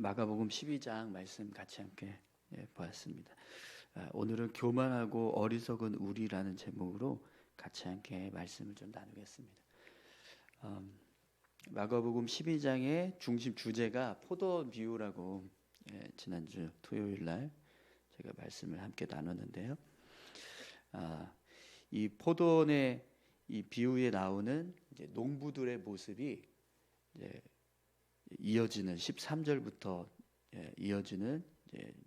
마가복음 12장 말씀 같이 함께 예, 보았습니다. 아, 오늘은 교만하고 어리석은 우리라는 제목으로 같이 함께 말씀을 좀 나누겠습니다. 음, 마가복음 12장의 중심 주제가 포도 비유라고 예, 지난주 토요일 날 제가 말씀을 함께 나눴는데요. 아, 이 포도원의 이 비유에 나오는 농부들의 모습이 이어지는 13절부터 예, 이어지는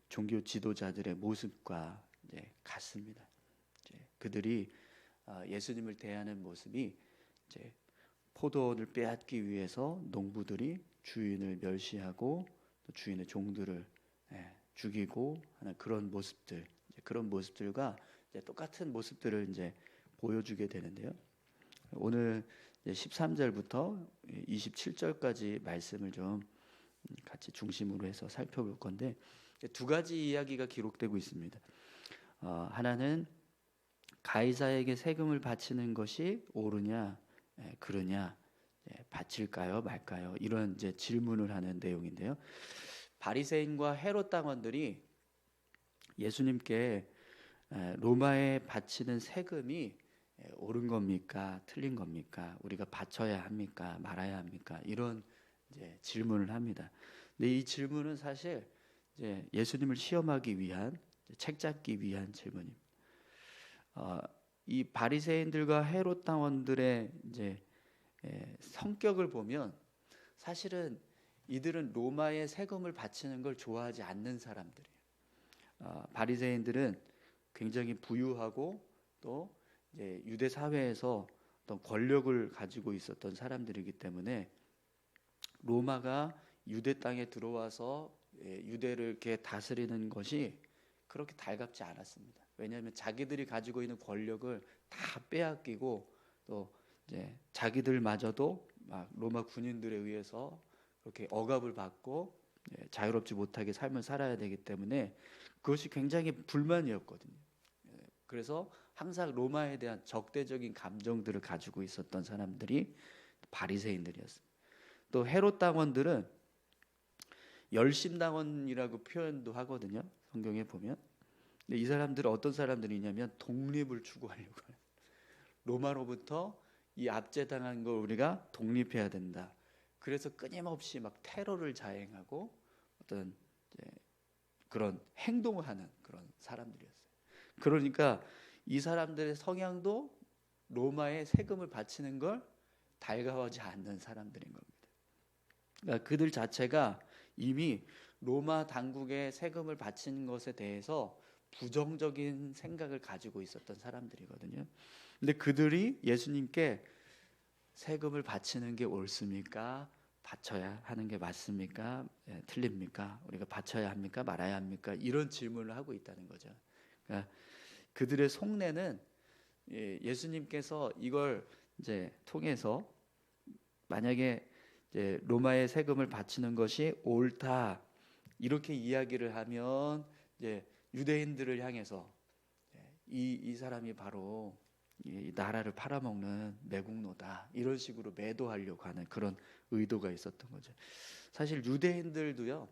종교 지도자들의 모습과 같습니다. 그들이 아, 예수님을 대하는 모습이 포도원을 빼앗기 위해서 농부들이 주인을 멸시하고 주인의 종들을 예, 죽이고 하는 그런 모습들, 그런 모습들과 똑같은 모습들을 이제 보여주게 되는데요. 오늘 13절부터 27절까지 말씀을 좀 같이 중심으로 해서 살펴볼 건데 두 가지 이야기가 기록되고 있습니다. 어, 하나는 가이사에게 세금을 바치는 것이 옳으냐, 예, 그러냐, 예, 바칠까요, 말까요? 이런 이제 질문을 하는 내용인데요. 바리새인과 헤롯 당원들이 예수님께 로마에 바치는 세금이 예, 옳은 겁니까? 틀린 겁니까? 우리가 바쳐야 합니까? 말아야 합니까? 이런 이제 질문을 합니다. 근데 이 질문은 사실 이제 예수님을 시험하기 위한 책 잡기 위한 질문입니다. 어, 이 바리새인들과 헤롯 당원들의 이제 예, 성격을 보면 사실은 이들은 로마의 세금을 바치는 걸 좋아하지 않는 사람들이에요. 어, 바리새인들은 굉장히 부유하고 또 이제 유대 사회에서 어떤 권력을 가지고 있었던 사람들이기 때문에 로마가 유대 땅에 들어와서 예, 유대를 이렇게 다스리는 것이 그렇게 달갑지 않았습니다. 왜냐하면 자기들이 가지고 있는 권력을 다 빼앗기고 또 이제 자기들마저도 막 로마 군인들에 의해서 그렇게 억압을 받고 예, 자유롭지 못하게 삶을 살아야 되기 때문에 그것이 굉장히 불만이었거든요. 예, 그래서 항상 로마에 대한 적대적인 감정들을 가지고 있었던 사람들이 바리새인들이었습니다. 또 헤롯 당원들은 열심 당원이라고 표현도 하거든요. 성경에 보면. 근데 이 사람들은 어떤 사람들이냐면 독립을 추구하려고 해요. 로마로부터 이 압제당한 걸 우리가 독립해야 된다. 그래서 끊임없이 막 테러를 자행하고 어떤 그런 행동을 하는 그런 사람들이었어요. 그러니까 이 사람들의 성향도 로마에 세금을 바치는 걸 달가워하지 않는 사람들인 겁니다. 그러니까 그들 자체가 이미 로마 당국에 세금을 바치는 것에 대해서 부정적인 생각을 가지고 있었던 사람들이거든요. 근데 그들이 예수님께 세금을 바치는 게 옳습니까? 바쳐야 하는 게 맞습니까? 예, 틀립니까? 우리가 바쳐야 합니까? 말아야 합니까? 이런 질문을 하고 있다는 거죠. 그러니까 그들의 속내는 예, 예수님께서 이걸 이제 통해서 만약에 이제 로마의 세금을 바치는 것이 옳다 이렇게 이야기를 하면 이제 유대인들을 향해서 예, 이, 이 사람이 바로 이 나라를 팔아먹는 매국노다 이런 식으로 매도하려고 하는 그런 의도가 있었던 거죠. 사실 유대인들도요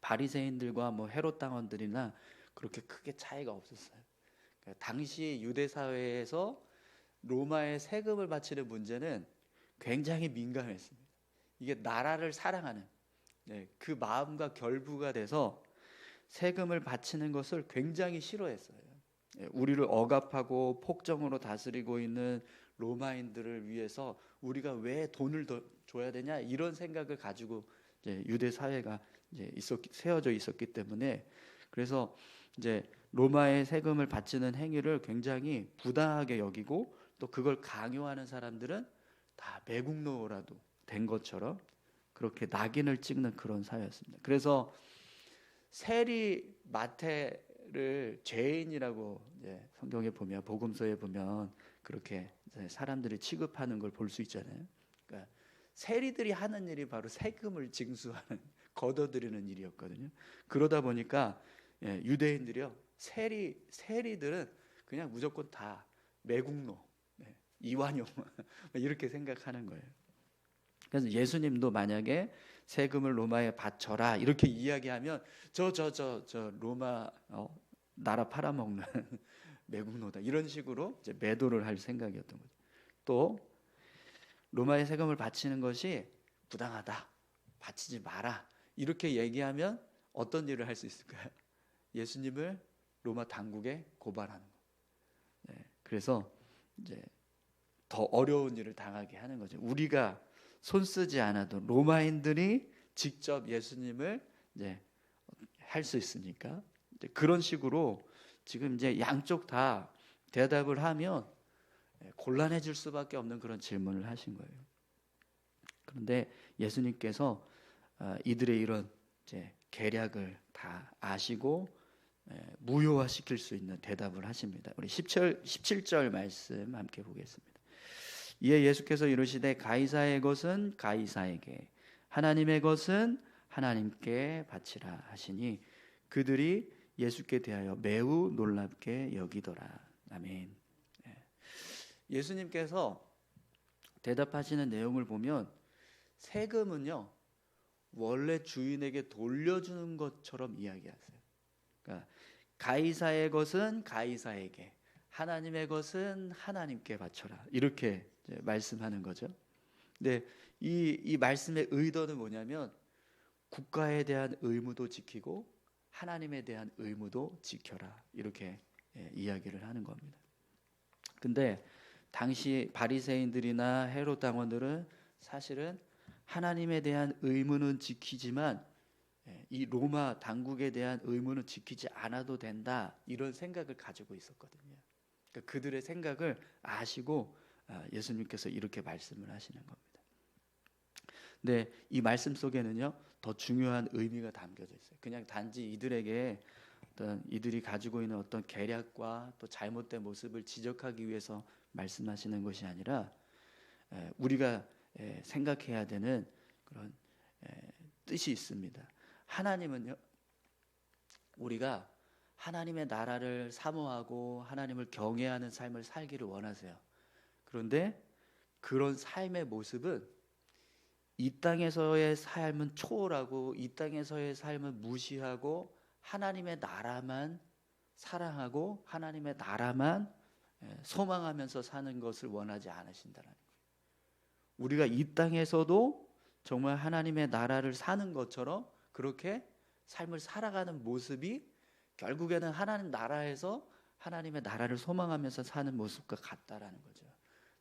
바리새인들과 뭐 헤롯 당원들이나 그렇게 크게 차이가 없었어요. 그러니까 당시 유대 사회에서 로마의 세금을 바치는 문제는 굉장히 민감했습니다. 이게 나라를 사랑하는 네, 그 마음과 결부가 돼서 세금을 바치는 것을 굉장히 싫어했어요. 네, 우리를 억압하고 폭정으로 다스리고 있는 로마인들을 위해서 우리가 왜 돈을 더 줘야 되냐 이런 생각을 가지고 유대 사회가 있었 세워져 있었기 때문에 그래서 이제 로마의 세금을 바치는 행위를 굉장히 부당하게 여기고 또 그걸 강요하는 사람들은 다 매국노라도 된 것처럼 그렇게 낙인을 찍는 그런 사회였습니다. 그래서 세리 마태를 죄인이라고 성경에 보면 복음서에 보면 그렇게 사람들이 취급하는 걸 볼 수 있잖아요. 그러니까 세리들이 하는 일이 바로 세금을 징수하는 걷어들이는 일이었거든요. 그러다 보니까 예, 유대인들이요 세리 세리들은 그냥 무조건 다 매국노, 네, 이완용 이렇게 생각하는 거예요. 그래서 예수님도 만약에 세금을 로마에 바쳐라 이렇게 이야기하면 저저 저 저 로마 어, 나라 팔아먹는 매국노다 이런 식으로 이제 매도를 할 생각이었던 거죠. 또 로마에 세금을 바치는 것이 부당하다, 바치지 마라 이렇게 얘기하면 어떤 일을 할 수 있을까요? 예수님을 로마 당국에 고발하는 거. 네, 그래서 이제 더 어려운 일을 당하게 하는 거죠. 우리가 손 쓰지 않아도 로마인들이 직접 예수님을 이제 할 수 있으니까 그런 식으로 지금 이제 양쪽 다 대답을 하면 곤란해질 수밖에 없는 그런 질문을 하신 거예요. 그런데 예수님께서 어, 이들의 이런 이제 계략을 다 아시고 무효화시킬 수 있는 대답을 하십니다. 우리 10절 17절 말씀 함께 보겠습니다. 이에 예수께서 이르시되 가이사의 것은 가이사에게 하나님의 것은 하나님께 바치라 하시니 그들이 예수께 대하여 매우 놀랍게 여기더라. 아멘. 예. 예수님께서 대답하시는 내용을 보면 세금은요 원래 주인에게 돌려주는 것처럼 이야기하세요. 가이사의 것은 가이사에게, 하나님의 것은 하나님께 바쳐라. 이렇게 말씀하는 거죠. 근데 이, 이 말씀의 의도는 뭐냐면 국가에 대한 의무도 지키고 하나님에 대한 의무도 지켜라. 이렇게 예, 이야기를 하는 겁니다. 근데 당시 바리새인들이나 헤롯 당원들은 사실은 하나님에 대한 의무는 지키지만 예, 이 로마 당국에 대한 의무는 지키지 않아도 된다 이런 생각을 가지고 있었거든요. 그러니까 그들의 생각을 아시고 아, 예수님께서 이렇게 말씀을 하시는 겁니다. 근데 이 말씀 속에는요 더 중요한 의미가 담겨져 있어요. 그냥 단지 이들에게 어떤 이들이 가지고 있는 어떤 계략과 또 잘못된 모습을 지적하기 위해서 말씀하시는 것이 아니라 우리가 생각해야 되는 그런 뜻이 있습니다. 하나님은요 우리가 하나님의 나라를 사모하고 하나님을 경외하는 삶을 살기를 원하세요. 그런데 그런 삶의 모습은 이 땅에서의 삶은 초월하고 이 땅에서의 삶은 무시하고 하나님의 나라만 사랑하고 하나님의 나라만 예, 소망하면서 사는 것을 원하지 않으신다는 거예요. 우리가 이 땅에서도 정말 하나님의 나라를 사는 것처럼 그렇게 삶을 살아가는 모습이 결국에는 하나님 나라에서 하나님의 나라를 소망하면서 사는 모습과 같다라는 거죠.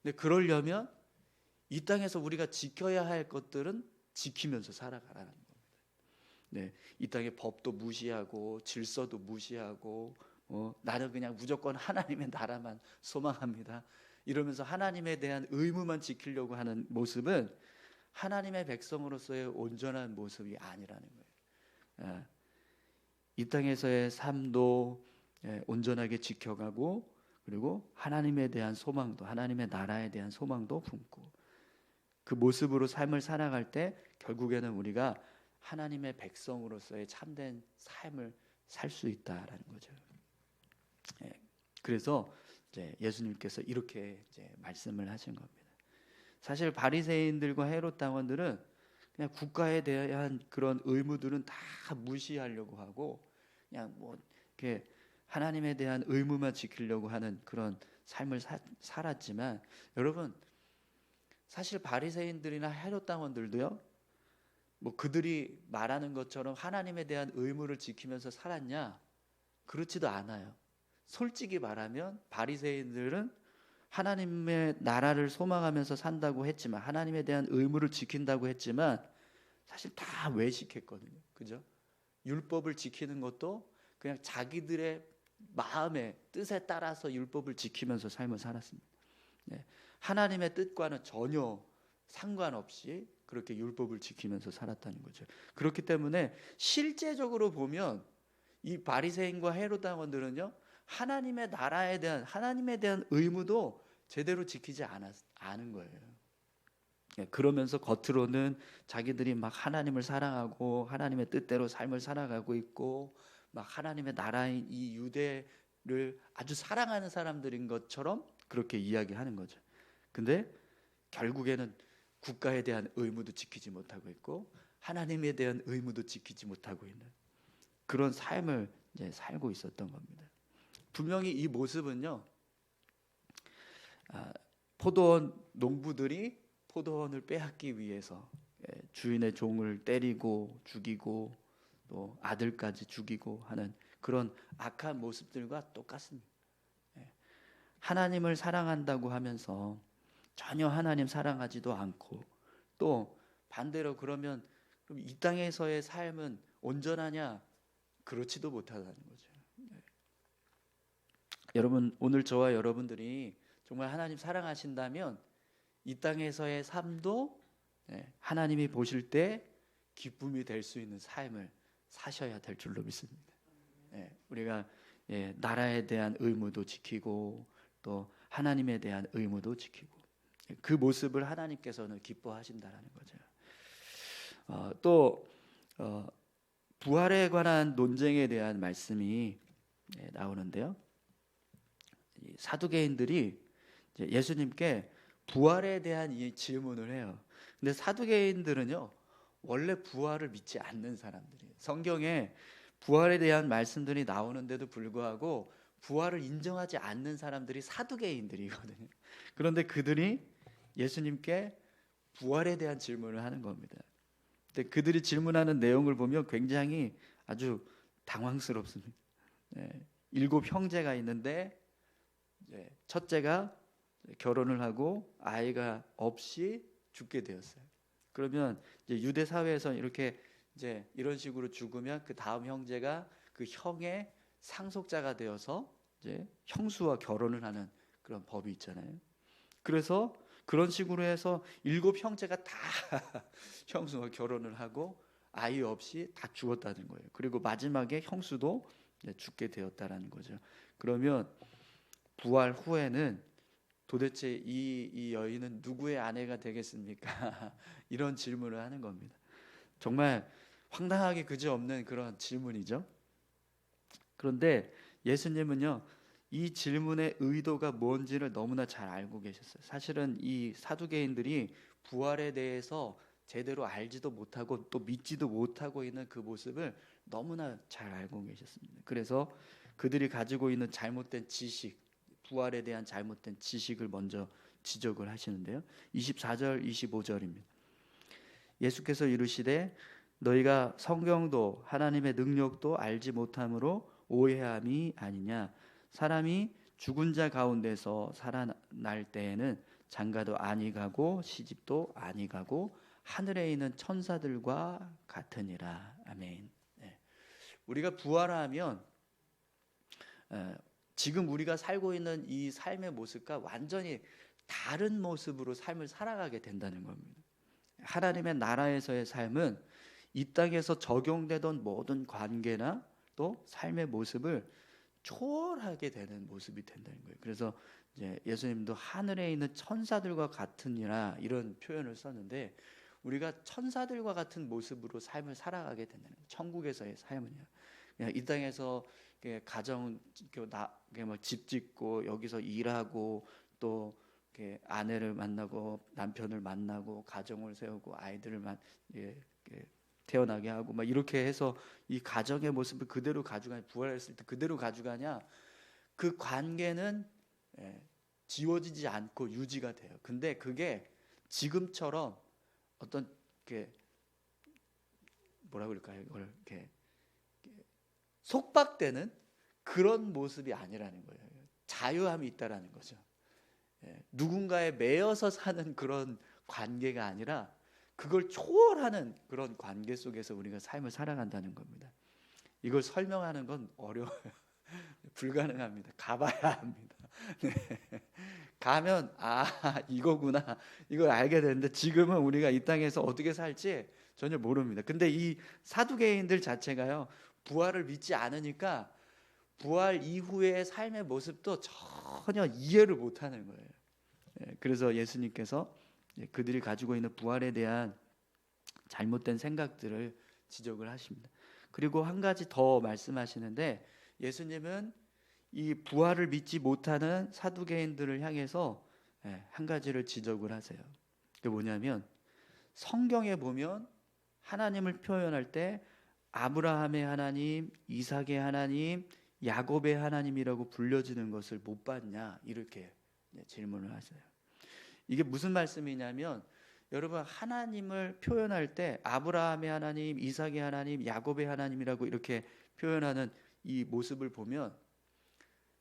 근데 그러려면 이 땅에서 우리가 지켜야 할 것들은 지키면서 살아가라는 겁니다. 네, 이 땅의 법도 무시하고 질서도 무시하고 어, 나는 그냥 무조건 하나님의 나라만 소망합니다. 이러면서 하나님에 대한 의무만 지키려고 하는 모습은 하나님의 백성으로서의 온전한 모습이 아니라는 거예요. 예, 이 땅에서의 삶도 예, 온전하게 지켜가고 그리고 하나님에 대한 소망도 하나님의 나라에 대한 소망도 품고 그 모습으로 삶을 살아갈 때 결국에는 우리가 하나님의 백성으로서의 참된 삶을 살 수 있다라는 거죠. 예, 그래서 이제 예수님께서 이렇게 이제 말씀을 하신 겁니다. 사실 바리새인들과 헤롯 당원들은 그냥 국가에 대한 그런 의무들은 다 무시하려고 하고 그냥 뭐 이렇게 하나님에 대한 의무만 지키려고 하는 그런 삶을 사, 살았지만 여러분 사실 바리새인들이나 헤롯 당원들도요. 뭐 그들이 말하는 것처럼 하나님에 대한 의무를 지키면서 살았냐? 그렇지도 않아요. 솔직히 말하면 바리새인들은 하나님의 나라를 소망하면서 산다고 했지만 하나님에 대한 의무를 지킨다고 했지만 사실 다 외식했거든요. 그죠? 율법을 지키는 것도 그냥 자기들의 마음의 뜻에 따라서 율법을 지키면서 삶을 살았습니다. 네. 하나님의 뜻과는 전혀 상관없이 그렇게 율법을 지키면서 살았다는 거죠. 그렇기 때문에 실제적으로 보면 이 바리새인과 헤롯 당원들은요 하나님의 나라에 대한 하나님에 대한 의무도 제대로 지키지 않았, 않은 거예요. 예, 그러면서 겉으로는 자기들이 막 하나님을 사랑하고 하나님의 뜻대로 삶을 살아가고 있고 막 하나님의 나라인 이 유대를 아주 사랑하는 사람들인 것처럼 그렇게 이야기하는 거죠. 근데 결국에는 국가에 대한 의무도 지키지 못하고 있고 하나님에 대한 의무도 지키지 못하고 있는 그런 삶을 이제 살고 있었던 겁니다. 분명히 이 모습은요. 아, 포도원 농부들이 포도원을 빼앗기 위해서 예, 주인의 종을 때리고 죽이고 또 아들까지 죽이고 하는 그런 악한 모습들과 똑같습니다. 예, 하나님을 사랑한다고 하면서 전혀 하나님 사랑하지도 않고 또 반대로 그러면 이 땅에서의 삶은 온전하냐? 그렇지도 못하다는 거죠. 예. 여러분 오늘 저와 여러분들이 정말 하나님 사랑하신다면 이 땅에서의 삶도 예, 하나님이 보실 때 기쁨이 될 수 있는 삶을 사셔야 될 줄로 믿습니다. 예, 우리가 예, 나라에 대한 의무도 지키고 또 하나님에 대한 의무도 지키고 그 모습을 하나님께서는 기뻐하신다라는 거죠. 어, 또 어, 부활에 관한 논쟁에 대한 말씀이 예, 나오는데요. 사두개인들이 예수님께 부활에 대한 이 질문을 해요. 근데 사두개인들은요 원래 부활을 믿지 않는 사람들이에요. 성경에 부활에 대한 말씀들이 나오는데도 불구하고 부활을 인정하지 않는 사람들이 사두개인들이거든요. 그런데 그들이 예수님께 부활에 대한 질문을 하는 겁니다. 근데 그들이 질문하는 내용을 보면 굉장히 아주 당황스럽습니다. 네, 일곱 형제가 있는데 첫째가 결혼을 하고 아이가 없이 죽게 되었어요. 그러면 유대 사회에서 이렇게 이제 이런 식으로 죽으면 그 다음 형제가 그 형의 상속자가 되어서 이제 형수와 결혼을 하는 그런 법이 있잖아요. 그래서 그런 식으로 해서 일곱 형제가 다 형수와 결혼을 하고 아이 없이 다 죽었다는 거예요. 그리고 마지막에 형수도 죽게 되었다라는 거죠. 그러면 부활 후에는 도대체 이, 이 여인은 누구의 아내가 되겠습니까? 이런 질문을 하는 겁니다. 정말 황당하게 그지없는 그런 질문이죠. 그런데 예수님은요, 이 질문의 의도가 뭔지를 너무나 잘 알고 계셨어요. 사실은 이 사두개인들이 부활에 대해서 제대로 알지도 못하고 또 믿지도 못하고 있는 그 모습을 너무나 잘 알고 계셨습니다. 그래서 그들이 가지고 있는 잘못된 지식, 부활에 대한 잘못된 지식을 먼저 지적을 하시는데요. 24절 25절입니다. 예수께서 이르시되 너희가 성경도 하나님의 능력도 알지 못함으로 오해함이 아니냐 사람이 죽은 자 가운데서 살아날 때에는 장가도 아니 가고 시집도 아니 가고 하늘에 있는 천사들과 같으니라 아멘. 네. 우리가 부활하면 지금 우리가 살고 있는 이 삶의 모습과 완전히 다른 모습으로 삶을 살아가게 된다는 겁니다. 하나님의 나라에서의 삶은 이 땅에서 적용되던 모든 관계나 또 삶의 모습을 초월하게 되는 모습이 된다는 거예요. 그래서 이제 예수님도 하늘에 있는 천사들과 같으니라 이런 표현을 썼는데 우리가 천사들과 같은 모습으로 삶을 살아가게 된다는 거예요. 천국에서의 삶은요. 이 땅에서 가정 나집 짓고 여기서 일하고 또 아내를 만나고 남편을 만나고 가정을 세우고 아이들을 만 예, 태어나게 하고 막 이렇게 해서 이 가정의 모습을 그대로 가져가냐 부활했을 때 그대로 가져가냐 그 관계는 예, 지워지지 않고 유지가 돼요. 근데 그게 지금처럼 어떤 게 뭐라 그럴까요? 이걸 이렇게 속박되는 그런 모습이 아니라는 거예요. 자유함이 있다라는 거죠. 예, 누군가에 매여서 사는 그런 관계가 아니라 그걸 초월하는 그런 관계 속에서 우리가 삶을 살아간다는 겁니다. 이걸 설명하는 건 어려워요. 불가능합니다. 가봐야 합니다. 네. 가면 아 이거구나 이걸 알게 되는데 지금은 우리가 이 땅에서 어떻게 살지 전혀 모릅니다. 근데 이 사두개인들 자체가요 부활을 믿지 않으니까 부활 이후의 삶의 모습도 전혀 이해를 못하는 거예요. 예, 그래서 예수님께서 그들이 가지고 있는 부활에 대한 잘못된 생각들을 지적을 하십니다. 그리고 한 가지 더 말씀하시는데 예수님은 이 부활을 믿지 못하는 사두개인들을 향해서 예, 한 가지를 지적을 하세요. 그게 뭐냐면 성경에 보면 하나님을 표현할 때 아브라함의 하나님, 이삭의 하나님, 야곱의 하나님이라고 불려지는 것을 못 봤냐 이렇게 네, 질문을 하세요. 이게 무슨 말씀이냐면 여러분 하나님을 표현할 때 아브라함의 하나님, 이삭의 하나님, 야곱의 하나님이라고 이렇게 표현하는 이 모습을 보면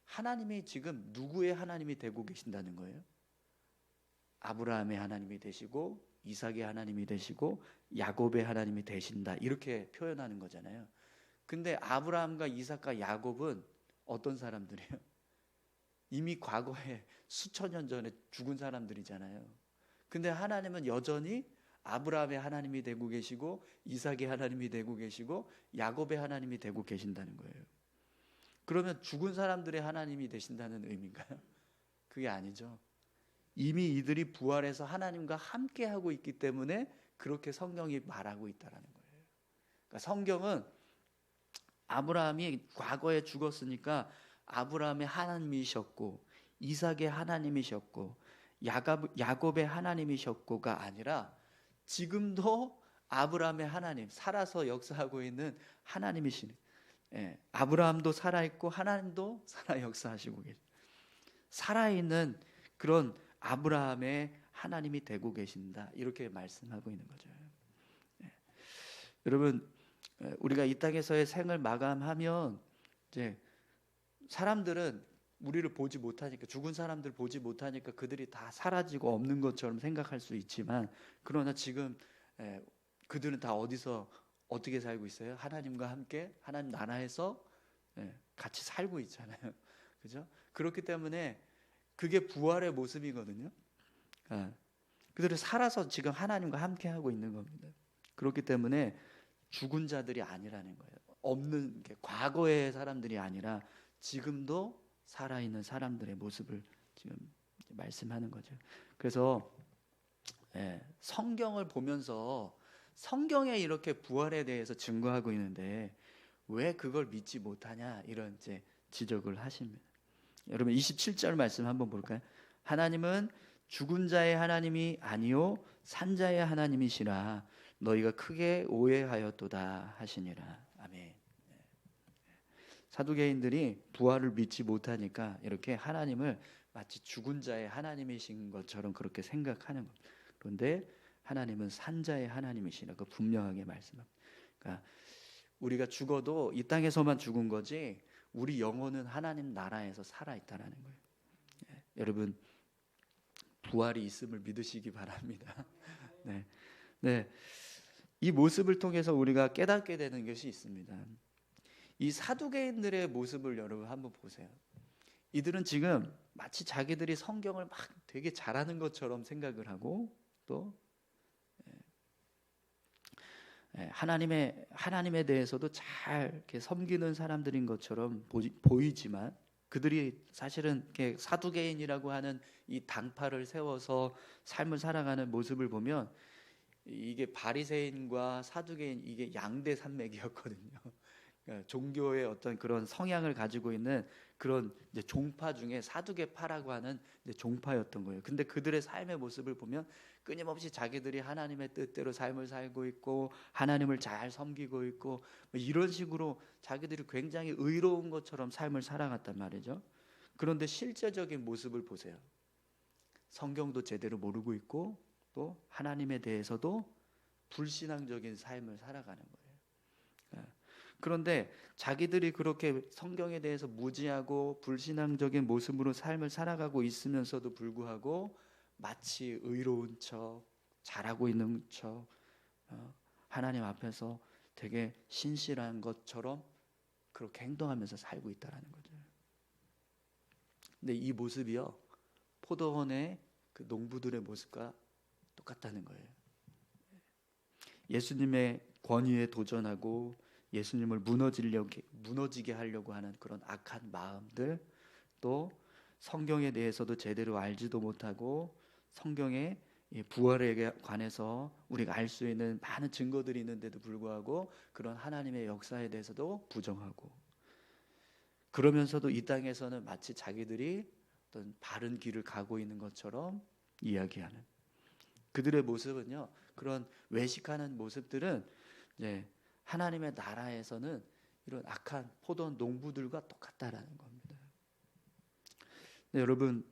하나님이 지금 누구의 하나님이 되고 계신다는 거예요? 아브라함의 하나님이 되시고 이삭의 하나님이 되시고 야곱의 하나님이 되신다 이렇게 표현하는 거잖아요. 근데 아브라함과 이삭과 야곱은 어떤 사람들이에요? 이미 과거에 수천 년 전에 죽은 사람들이잖아요. 근데 하나님은 여전히 아브라함의 하나님이 되고 계시고 이삭의 하나님이 되고 계시고 야곱의 하나님이 되고 계신다는 거예요. 그러면 죽은 사람들의 하나님이 되신다는 의미인가요? 그게 아니죠. 이미 이들이 부활해서 하나님과 함께 하고 있기 때문에 그렇게 성경이 말하고 있다라는 거예요. 그러니까 성경은 아브라함이 과거에 죽었으니까 아브라함의 하나님이셨고 이삭의 하나님이셨고 야곱, 야곱의 하나님이셨고가 아니라 지금도 아브라함의 하나님 살아서 역사하고 있는 하나님이신 예, 아브라함도 살아 있고 하나님도 살아 역사하시고 계신 살아 있는 그런 아브라함의 하나님이 되고 계신다 이렇게 말씀하고 있는 거죠. 예. 여러분 우리가 이 땅에서의 생을 마감하면 이제 사람들은 우리를 보지 못하니까 죽은 사람들 보지 못하니까 그들이 다 사라지고 없는 것처럼 생각할 수 있지만 그러나 지금 그들은 다 어디서 어떻게 살고 있어요? 하나님과 함께 하나님 나라에서 같이 살고 있잖아요. 그죠? 그렇기 때문에 그게 부활의 모습이거든요. 아, 그들이 살아서 지금 하나님과 함께 하고 있는 겁니다. 그렇기 때문에 죽은 자들이 아니라는 거예요. 없는 게 과거의 사람들이 아니라 지금도 살아있는 사람들의 모습을 지금 말씀하는 거죠. 그래서 예, 성경을 보면서 성경에 이렇게 부활에 대해서 증거하고 있는데 왜 그걸 믿지 못하냐 이런 이제 지적을 하십니다. 여러분 27절 말씀 한번 볼까요? 하나님은 죽은 자의 하나님이 아니요 산 자의 하나님이시라 너희가 크게 오해하였도다 하시니라. 아멘. 사두개인들이 부활을 믿지 못하니까 이렇게 하나님을 마치 죽은 자의 하나님이신 것처럼 그렇게 생각하는 겁니다. 그런데 하나님은 산자의 하나님이시라고 분명하게 말씀합니다. 그러니까 우리가 죽어도 이 땅에서만 죽은 거지 우리 영혼은 하나님 나라에서 살아 있다라는 거예요. 예, 여러분 부활이 있음을 믿으시기 바랍니다. 네, 네, 이 모습을 통해서 우리가 깨닫게 되는 것이 있습니다. 이 사두개인들의 모습을 여러분 한번 보세요. 이들은 지금 마치 자기들이 성경을 막 되게 잘하는 것처럼 생각을 하고 또 예, 하나님의 하나님에 대해서도 잘 이렇게 섬기는 사람들인 것처럼 보이 지만 그들이 사실은 사두개인이라고 하는 이 당파를 세워서 삶을 살아가는 모습을 보면 이게 바리새인과 사두개인 이게 양대 산맥이었거든요. 그러니까 종교의 어떤 그런 성향을 가지고 있는 그런 종파 중에 사두개파라고 하는 종파였던 거예요. 근데 그들의 삶의 모습을 보면 끊임없이 자기들이 하나님의 뜻대로 삶을 살고 있고 하나님을 잘 섬기고 있고 뭐 이런 식으로 자기들이 굉장히 의로운 것처럼 삶을 살아갔단 말이죠. 그런데 실제적인 모습을 보세요. 성경도 제대로 모르고 있고 또 하나님에 대해서도 불신앙적인 삶을 살아가는 거예요. 예. 그런데 자기들이 그렇게 성경에 대해서 무지하고 불신앙적인 모습으로 삶을 살아가고 있으면서도 불구하고 마치 의로운 척, 잘하고 있는 척, 어, 하나님 앞에서 되게 신실한 것처럼 그렇게 행동하면서 살고 있다라는 거죠. 근데 이 모습이요 포도원의 그 농부들의 모습과 똑같다는 거예요. 예수님의 권위에 도전하고 예수님을 무너지려게 무너지게 하려고 하는 그런 악한 마음들 또 성경에 대해서도 제대로 알지도 못하고 성경에 부활에 관해서 우리가 알 수 있는 많은 증거들이 있는데도 불구하고 그런 하나님의 역사에 대해서도 부정하고 그러면서도 이 땅에서는 마치 자기들이 어떤 바른 길을 가고 있는 것처럼 이야기하는 그들의 모습은요 그런 외식하는 모습들은 이제 하나님의 나라에서는 이런 악한 포도 농부들과 똑같다라는 겁니다. 네, 여러분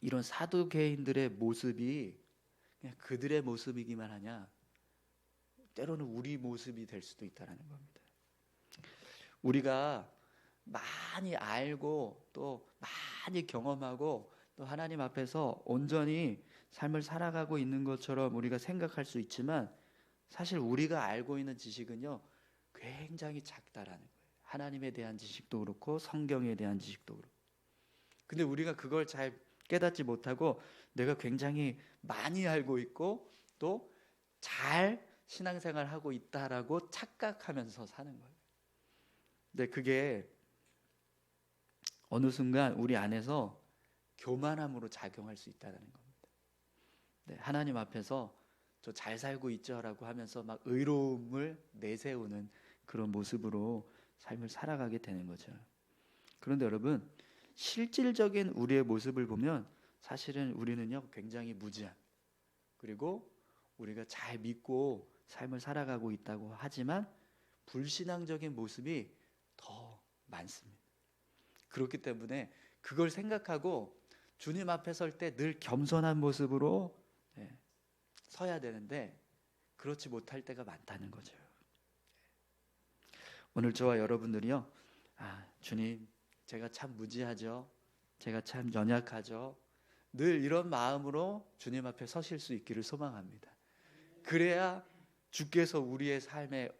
이런 사두개인들의 모습이 그냥 그들의 모습이기만 하냐? 때로는 우리 모습이 될 수도 있다라는 겁니다. 우리가 많이 알고 또 많이 경험하고 또 하나님 앞에서 온전히 삶을 살아가고 있는 것처럼 우리가 생각할 수 있지만 사실 우리가 알고 있는 지식은요 굉장히 작다라는 거예요. 하나님에 대한 지식도 그렇고 성경에 대한 지식도 그렇고. 근데 우리가 그걸 잘 깨닫지 못하고 내가 굉장히 많이 알고 있고 또 잘 신앙생활 하고 있다라고 착각하면서 사는 거예요. 근데 그게 어느 순간 우리 안에서 교만함으로 작용할 수 있다는 겁니다. 네, 하나님 앞에서 저 잘 살고 있죠라고 하면서 막 의로움을 내세우는 그런 모습으로 삶을 살아가게 되는 거죠. 그런데 여러분 실질적인 우리의 모습을 보면 사실은 우리는요 굉장히 무지한 그리고 우리가 잘 믿고 삶을 살아가고 있다고 하지만 불신앙적인 모습이 더 많습니다. 그렇기 때문에 그걸 생각하고 주님 앞에 설 때 늘 겸손한 모습으로 예, 서야 되는데 그렇지 못할 때가 많다는 거죠. 오늘 저와 여러분들이요, 아 주님, 제가 참 무지하죠. 제가 참 연약하죠. 늘 이런 마음으로 주님 앞에 서실 수 있기를 소망합니다. 그래야 주께서 우리의 삶의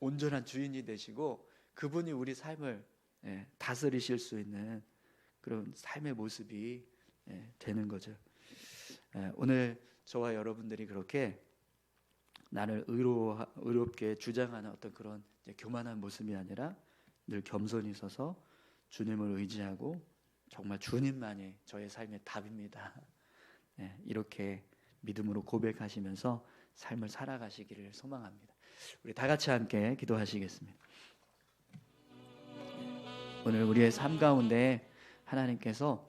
온전한 주인이 되시고 그분이 우리 삶을 예, 다스리실 수 있는 그런 삶의 모습이 예, 되는 거죠. 예, 오늘 저와 여러분들이 그렇게 나를 의로 의롭게 주장하는 어떤 그런 교만한 모습이 아니라 늘 겸손히 서서 주님을 의지하고 정말 주님만이 저의 삶의 답입니다. 이렇게 믿음으로 고백하시면서 삶을 살아가시기를 소망합니다. 우리 다 같이 함께 기도하시겠습니다. 오늘 우리의 삶 가운데 하나님께서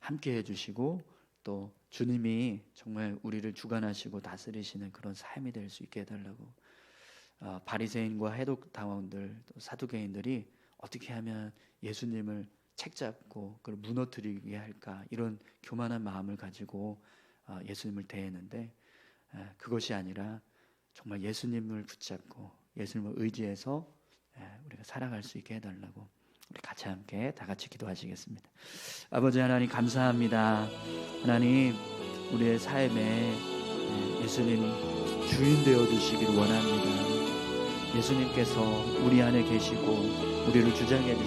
함께 해주시고 또 주님이 정말 우리를 주관하시고 다스리시는 그런 삶이 될 수 있게 해달라고 어, 바리새인과 해독 당원들 또 사두개인들이 어떻게 하면 예수님을 책잡고 그걸 무너뜨리게 할까 이런 교만한 마음을 가지고 어, 예수님을 대했는데 그것이 아니라 정말 예수님을 붙잡고 예수님을 의지해서 우리가 살아갈 수 있게 해달라고 우리 같이 함께 다 같이 기도하시겠습니다. 아버지 하나님 감사합니다. 하나님 우리의 삶에 예수님 주인 되어 주시길 원합니다. 예수님께서 우리 안에 계시고 우리를 주장해 주시